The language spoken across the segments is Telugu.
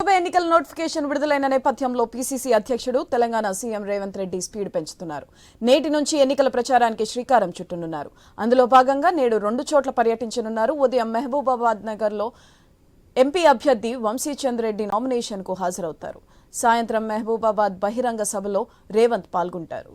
లోక్సభ ఎన్నికల నోటిఫికేషన్ విడుదలైన నేపథ్యంలో పీసీసీ అధ్యక్షుడు తెలంగాణ సీఎం రేవంత్ రెడ్డి స్పీడ్ పెంచుతున్నారు. నేటి నుంచి ఎన్నికల ప్రచారానికి శ్రీకారం చుట్టనున్నారు. అందులో భాగంగా నేడు రెండు చోట్ల పర్యటించనున్నారు. ఉదయం మహబూబాబాద్ నగర్లో ఎంపీ అభ్యర్థి వంశీచంద్ రెడ్డి నామినేషన్కు హాజరవుతారు. సాయంత్రం మహబూబాబాద్ బహిరంగ సభలో రేవంత్ పాల్గొంటారు.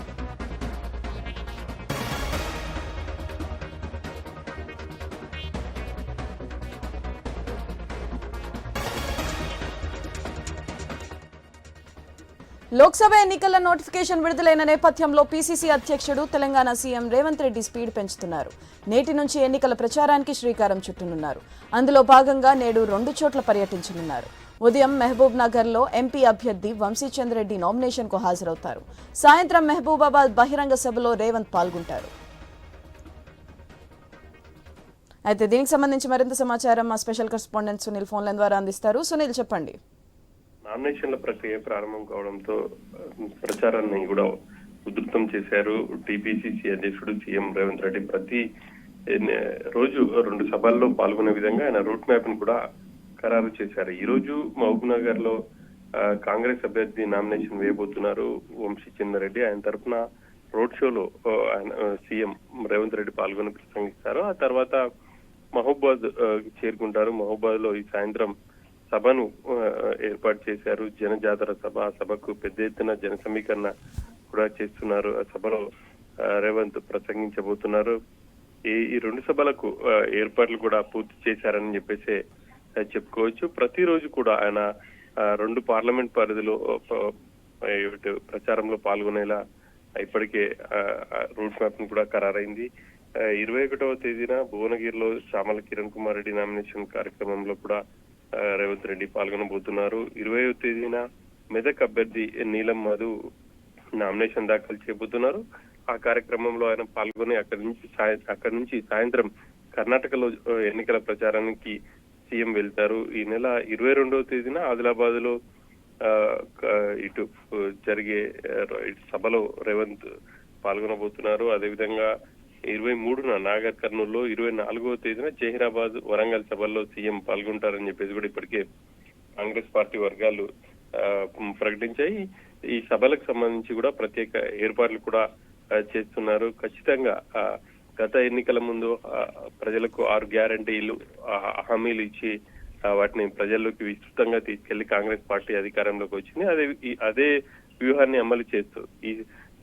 Lok Sabha ఎన్నికల నోటిఫికేషన్ విడుదలైన నేపథ్యంలో పీసీసీ అధ్యక్షుడు తెలంగాణ సీఎం రేవంత్ రెడ్డి స్పీడ్ పెంచుతున్నారు. నేటి నుంచి ఎన్నికల ప్రచారానికి శ్రీకారం చుట్టనున్నారు. అందులో భాగంగా నేడు రెండు చోట్ల పర్యటించనున్నారు. ఉదయం మహబూబ్ నగర్లో ఎంపీ అభ్యర్థి వంశీచంద్ రెడ్డి నామినేషన్కు హాజరవుతారు. సాయంత్రం మహబూబాబాద్ బహిరంగ సభలో రేవంత్ పాల్గొంటారు. అయితే దీనికి సంబంధించి మరింత సమాచారం మా స్పెషల్ కరెస్పాండెంట్ సునీల్ ఫోన్ల ద్వారా అందిస్తారు. సునీల్ చెప్పండి. నామినేషన్ల ప్రక్రియ ప్రారంభం కావడంతో ప్రచారాన్ని కూడా ఉధృతం చేశారు టీపీసీసీ అధ్యక్షుడు సీఎం రేవంత్ రెడ్డి. ప్రతి రోజు రెండు సభల్లో పాల్గొనే విధంగా ఆయన రూట్ మ్యాప్ని కూడా ఖరారు చేశారు. ఈ రోజు మహబూబ్ నగర్లో కాంగ్రెస్ అభ్యర్థి నామినేషన్ వేయబోతున్నారు వంశీ చంద్రెడ్డి ఆయన తరఫున రోడ్ షోలో ఆయన సీఎం రేవంత్ రెడ్డి పాల్గొని ప్రసంగిస్తారు. ఆ తర్వాత మహబూబాద్ చేరుకుంటారు. మహబూబాద్లో ఈ సాయంత్రం సభను ఏర్పాటు చేశారు. జనజాతర సభ ఆ సభకు పెద్ద ఎత్తున జన సమీకరణ కూడా చేస్తున్నారు. ఆ సభలో రేవంత్ ప్రసంగించబోతున్నారు. ఈ ఈ రెండు సభలకు ఏర్పాట్లు కూడా పూర్తి చేశారని చెప్పేసి చెప్పుకోవచ్చు. ప్రతిరోజు కూడా ఆయన ఆ, రెండు పార్లమెంట్ పరిధిలో ప్రచారంలో పాల్గొనేలా ఇప్పటికే ఆ, రూట్ మ్యాప్ను కూడా ఖరారైంది. ఇరవై ఒకటవ తేదీన భువనగిరిలో శ్యామల కిరణ్ కుమార్ రెడ్డి నామినేషన్ కార్యక్రమంలో కూడా రేవంత్ రెడ్డి పాల్గొనబోతున్నారు. ఇరవయవ తేదీన మెదక్ అభ్యర్థి నీలం మధు నామినేషన్ దాఖలు చేయబోతున్నారు. ఆ కార్యక్రమంలో ఆయన పాల్గొని అక్కడి నుంచి అక్కడి నుంచి సాయంత్రం కర్ణాటకలో ఎన్నికల ప్రచారానికి సీఎం వెళ్తారు. ఈ నెల ఇరవై రెండవ తేదీన ఆదిలాబాద్లో ఆ, ఇటు జరిగే సభలో రేవంత్ పాల్గొనబోతున్నారు. అదేవిధంగా ఇరవై మూడున నాగర్ కర్నూలులో ఇరవై నాలుగవ తేదీన జహీరాబాద్ వరంగల్ సభల్లో సీఎం పాల్గొంటారని చెప్పేసి కూడా ఇప్పటికే కాంగ్రెస్ పార్టీ వర్గాలు ఆ, ప్రకటించాయి. ఈ సభలకు సంబంధించి కూడా ప్రత్యేక ఏర్పాట్లు కూడా చేస్తున్నారు. ఖచ్చితంగా ఆ, గత ఎన్నికల ముందు ఆ, ప్రజలకు ఆరు గ్యారంటీలు హామీలు ఇచ్చి వాటిని ప్రజల్లోకి విస్తృతంగా తీసుకెళ్ళి కాంగ్రెస్ పార్టీ అధికారంలోకి వచ్చింది. అదే ఈ- అదే వ్యూహాన్ని అమలు చేస్తూ ఈ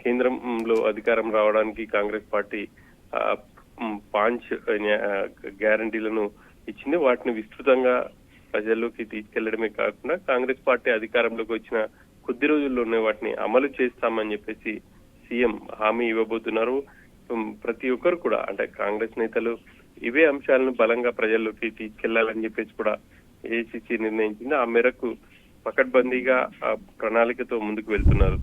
కేంద్రంలో అధికారం రావడానికి కాంగ్రెస్ పార్టీ పాంచ్ గ్యారంటీలను ఇచ్చింది. వాటిని విస్తృతంగా ప్రజల్లోకి తీసుకెళ్ళడమే కాకుండా కాంగ్రెస్ పార్టీ అధికారంలోకి వచ్చిన కొద్ది రోజుల్లోనే వాటిని అమలు చేస్తామని చెప్పేసి సీఎం హామీ ఇవ్వబోతున్నారు. ప్రతి ఒక్కరు కూడా అంటే కాంగ్రెస్ నేతలు ఇవే అంశాలను బలంగా ప్రజల్లోకి తీసుకెళ్ళాలని చెప్పేసి కూడా ఏసీసీ నిర్ణయించింది. ఆ మేరకు పకడ్బందీగా ఆ ప్రణాళికతో ముందుకు వెళ్తున్నారు.